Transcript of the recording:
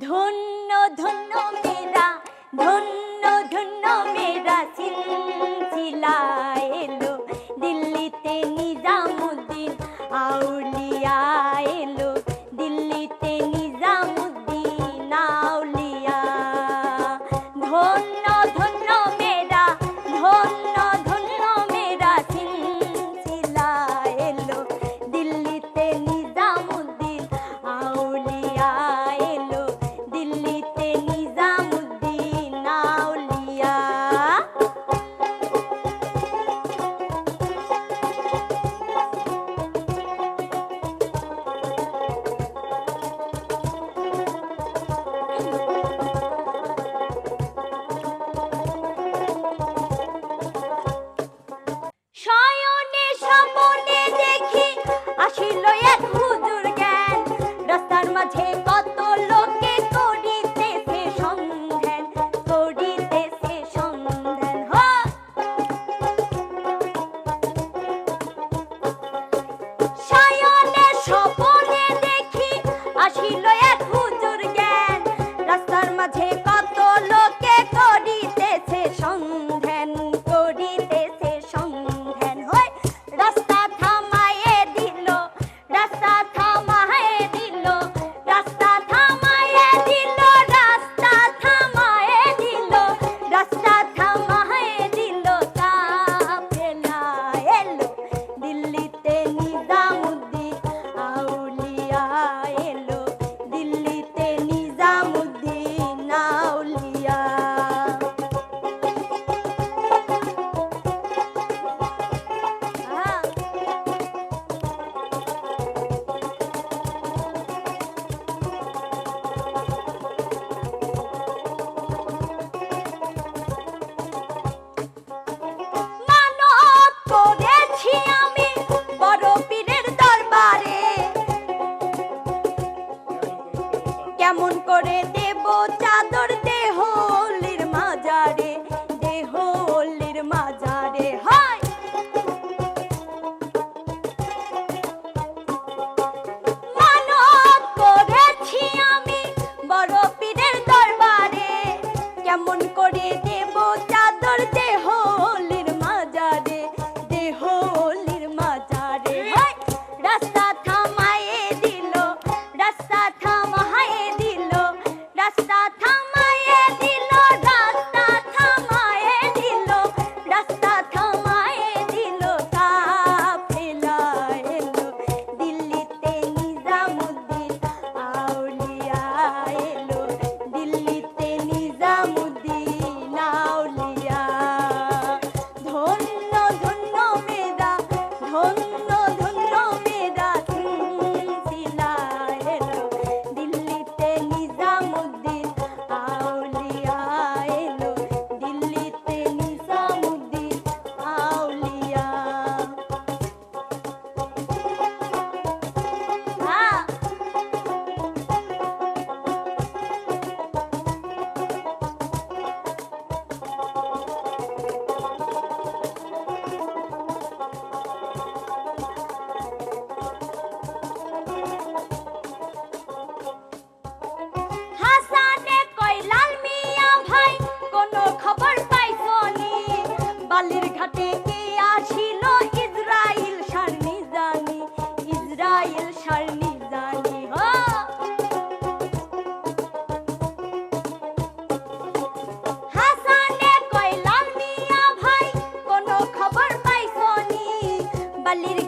ধন্য ধন্য মেরা ধন্য ধন্য মেরা সিলসিলা এলো দিল্লিতে নিয়ে বাসি লয়া বালির ঘাটে কে আসিল? ইসরায়েল সারনি জানি ইসরায়েল সারনি জানি হাসানে কইলাম মিয়া ভাই, কোনো খবর পাইছনি বালির